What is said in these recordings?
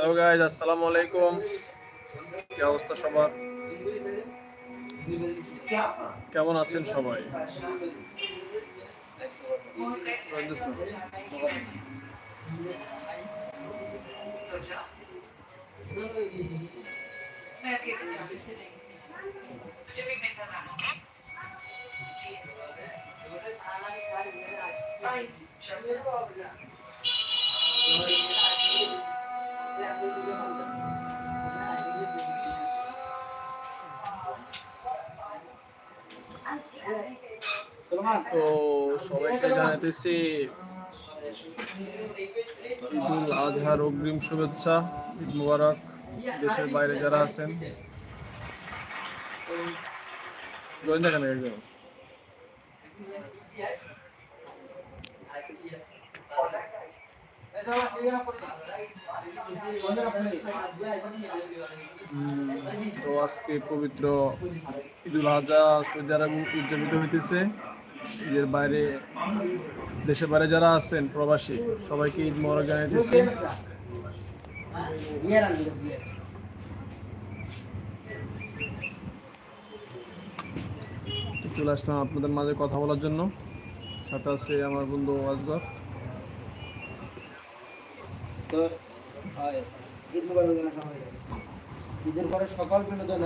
Hello guys আসসালামু আলাইকুম। কি অবস্থা সবার? কেমন আছেন সবাই? বুঝতেছ না? তো সবাইকে জানাতেছি ঈদুল আজহার অগ্রিম শুভেচ্ছা, ঈদ মুবারক, দেশের বাইরে যারা আছেন। জয়েন দেখেন একজন। তো আজকে পবিত্র ঈদুল আজহা সৌদি আরব উদযাপিত হইতেছে। ঈদের বাইরে দেশের বাইরে যারা আছেন, প্রবাসী, সবাইকে ঈদ মোবারক জানাইতেছি। চলে আসলাম আপনাদের মাঝে কথা বলার জন্য। সাথে আছে আমার বন্ধু আজগর তো হয় বিনোদন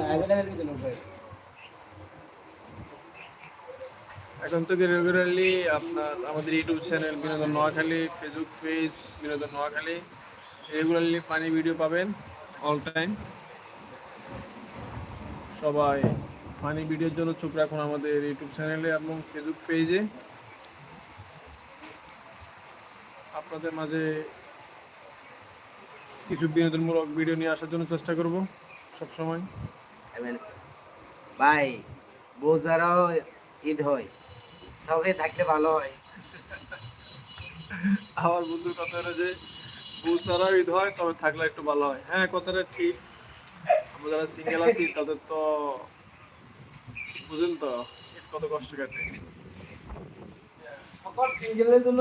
এখন থেকে রেগুলারলি আপনার আমাদের ইউটিউব চ্যানেল বিনোদন Noakhali Facebook page Binodon Noakhali regularly funny video পাবেন অল টাইম সবাই ফানি ভিডিওর জন্য চোখ রাখুন আমাদের ইউটিউব চ্যানেলে এবং ফেসবুক পেজে আপনাদের মাঝে কিছু বিনোদনমূলক ভিডিও নিয়ে আসার জন্য চেষ্টা করব সব সবসময় ভাই বোঝারাও ঈদ হয় তবে থাকলে ভালো হয়। আমার বন্ধুর কথা হলো যে বুসারা ঈদ হয় তবে থাকলে একটু ভালো হয়। হ্যাঁ কথাটা ঠিক। আমরা যারা সিঙ্গেল আছি তাদের তো বুঝেন তো কত কষ্ট কাটে। সকল সিঙ্গেলের জন্য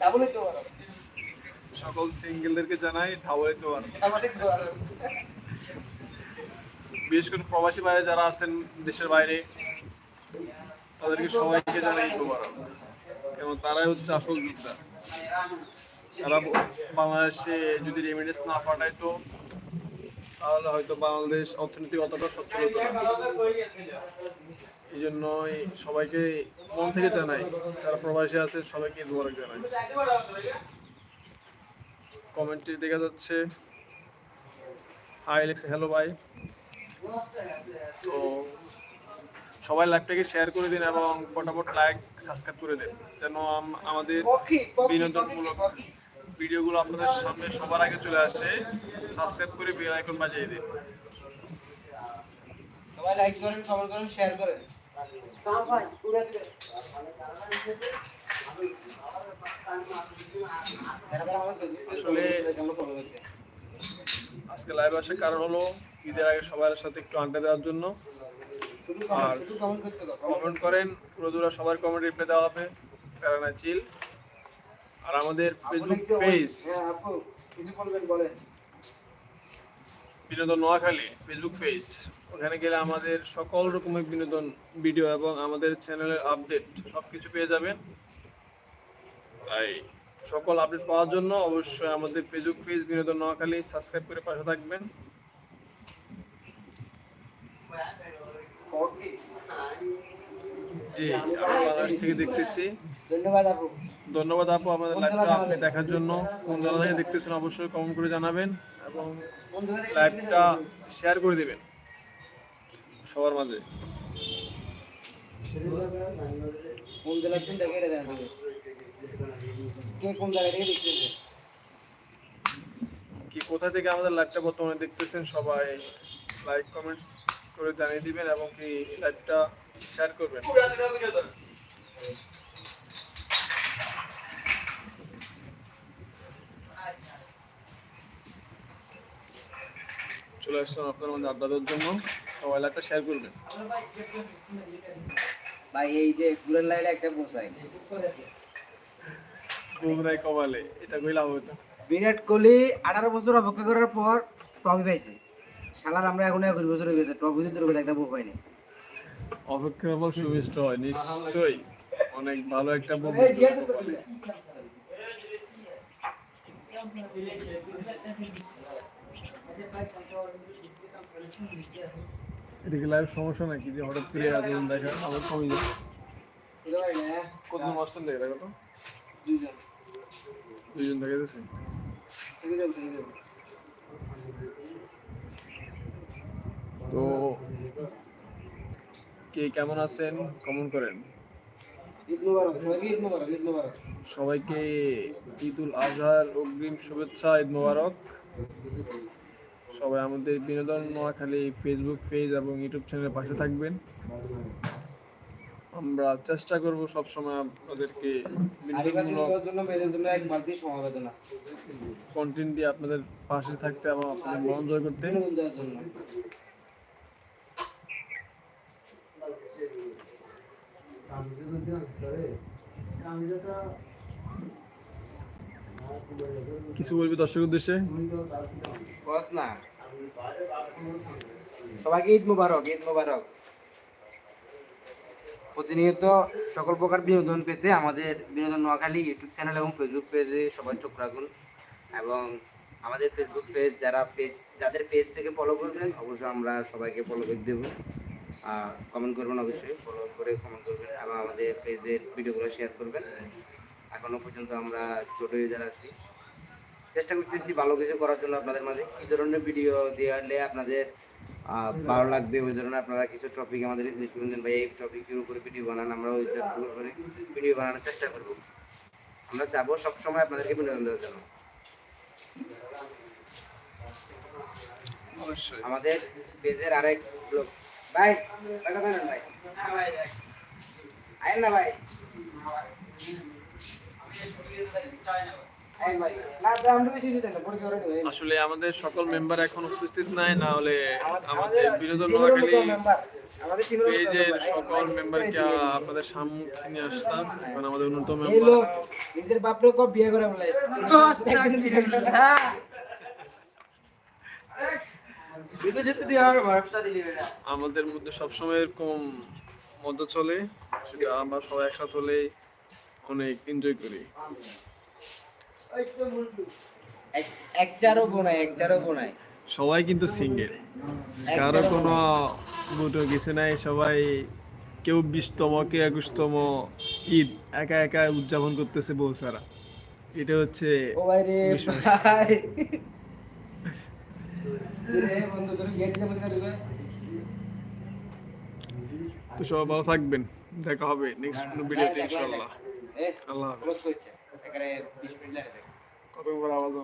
ডাবলই তো ভালো সকল সিঙ্গেলদেরকে জানাই ঢাবলে তো বিশেষ করে প্রবাসী বাইরে যারা আছেন দেশের বাইরে, তাদেরকে সবাইকে জানাই মোবারক। কেন তারাই হচ্ছে আসল যোদ্ধা। তারা বাংলাদেশে যদি রেমিডেন্স না পাঠায় তো, তাহলে হয়তো বাংলাদেশ অর্থনৈতিক অতটা সচ্ছল হতো এই জন্যই সবাইকে মন থেকে জানাই, যারা প্রবাসী আছে সবাইকে ঈদ মোবারক জানাই। কমেন্টে দেখা যাচ্ছে। হাই লেখছে হ্যালো ভাই তো সবাই লাইভটাকে শেয়ার করে দিন এবং ফটাফট লাইক সাবস্ক্রাইব করে দিন। যেন আমাদের বিনোদনমূলক ভিডিওগুলো আপনাদের সামনে সবার আগে চলে আসে। সাবস্ক্রাইব করে বেল আইকন বাজিয়ে দিন। সবাই লাইক করেন কমেন্ট করেন শেয়ার করেন। আসলে আজকে লাইভ আসার কারণ হলো ঈদের আগে সবার সাথে একটু আড্ডা দেওয়ার জন্য। আর- কমেন্ট করেন পুরো দূরা সবার কমেন্ট রিপ্লাই দেওয়া হবে, প্যারানা চিল। আর আমাদের Facebook page Binodon Noakhali Facebook page ওখানে গেলে আমাদের সকল রকমের বিনোদন ভিডিও এবং আমাদের চ্যানেলের আপডেট সব কিছু পেয়ে যাবেন। তাই সকল আপডেট পাওয়ার জন্য অবশ্যই আমাদের Facebook page Binodon Noakhali subscribe করে পাশে থাকবেন। জি আমি বাংলাদেশ থেকে দেখতেছি। ধন্যবাদ আপু। ধন্যবাদ আপু আমাদের লাইভটা আপনি দেখার জন্য। কোন জায়গা থেকে দেখতেছেন অবশ্যই কমেন্ট করে জানাবেন এবং লাইভটা শেয়ার করে দিবেন। সবার মাঝে। কোন জেলা এটা জানা যাবে কে কোন জায়গা থেকে দেখতেছে কি কোথা থেকে আমাদের লাইভটা বর্তমানে দেখতেছেন সবাই লাইক কমেন্ট করে জানিয়ে দিবেন এবং কি লাইভটা শেয়ার করবেন। চলে আসলাম আপনার মধ্যে আড্ডা দেওয়ার জন্য। সবাই লাইভটা শেয়ার করবেন। ভাই এই যে ঘুরের লাইলে একটা বসাই বুমরাই কমালে এটা কইলাম হতো বিরাট কোহলি আঠারো বছর অপেক্ষা করার পর ট্রফি পাইছে। শালার আমরা এখন একুশ বছর হয়ে গেছে ট্রফি দিতে রয়েছে একটা বউ পাইনি অপেক্ষার পর সুমিষ্ট হয় নিশ্চয়ই। অনেক ভালো একটা বউ এটা কি লাইভ সমস্যা নাকি? যে হঠাৎ করে এতদিন দেখা আবার কমে যায়। কত মাস্টার লেগে দেখো তো। তো, কে কেমন আছেন? কমন করেন। সবাইকে ঈদ মুবারক ঈদ মুবারক সবাইকে ঈদ উল আজহার, অগ্রিম শুভেচ্ছা, ঈদ মোবারক। সবাই আমাদের বিনোদন নোয়াখালী ফেসবুক পেজ এবং ইউটিউব চ্যানেলের পাশে থাকবেন। আমরা চেষ্টা করব আপনাদেরকে এক বালতি সমবেদনা কন্টেন্ট দিয়ে আপনাদের পাশে থাকতে এবং আপনাদের মন জয় করতে। কিছু বলবি দর্শক উদ্দেশ্যে? সবাইকে ঈদ মুবারক ঈদ মুবারক। প্রতিনিয়ত সকল প্রকার বিনোদন পেতে আমাদের বিনোদন নোয়াখালী ইউটিউব চ্যানেল এবং ফেসবুক পেজে সবাই চোখ রাখুন। এবং আমাদের ফেসবুক পেজ যারা পেজ যাদের পেজ থেকে ফলো করবেন, অবশ্যই আমরা সবাইকে ফলো ব্যাক দেবো। কমেন্ট করবেন অবশ্যই ফলো করে কমেন্ট করবেন এবং আমাদের পেজের ভিডিওগুলো শেয়ার করবেন। এখনও পর্যন্ত আমরা ছোট ইউজার আছি, চেষ্টা করতেছি ভালো কিছু করার জন্য আপনাদের মাঝে। কী ধরনের ভিডিও দেওয়ালে আপনাদের ভালো লাগবে ওই ধরনের আপনারা কিছু টপিক আমাদের দেন ভাই এই টপিকের উপরে ভিডিও বানান আমরা ওই উপরে ভিডিও বানানোর চেষ্টা করব। আমরা চাবো সবসময় আপনাদেরকে বিনোদন দেওয়ার জন্য। আমাদের পেজের আরেক লোক ভাই টাকা দেন ভাই। আইন না ভাই। আইন ভাই না। আসলে আমাদের সকল মেম্বার এখন উপস্থিত নাই না হলে আমাদের- বিনোদন নোয়াখালী পেজের সকল মেম্বারকে আপনাদের সম্মুখে নিয়ে আসতাম এখন আমাদের অন্যতম মেম্বার নিজের বাপরে কব বিয়ে করে বলে। আমাদের মধ্যে সবসময় এরকম মজা চলে সেটা আমরা সবাই একসাথে হলে অনেক এনজয় করি। একটারও গোনায় একটারও গোনায় সবাই কিন্তু সিঙ্গেল কারও কোনো কিছু নাই সবাই কেউ বিশতম কেউ একুশতম ঈদ একা একা উদযাপন করতেছে বউ সারা এটা হচ্ছে ও ভাই রে ভাই। তো সবাই ভালো থাকবেন। দেখা হবে নেক্সট ভিডিওতে ইনশাল্লাহ আল্লাহ হাফেজ। এখানে 20 মিনিট লাগে কত বড় আওয়াজ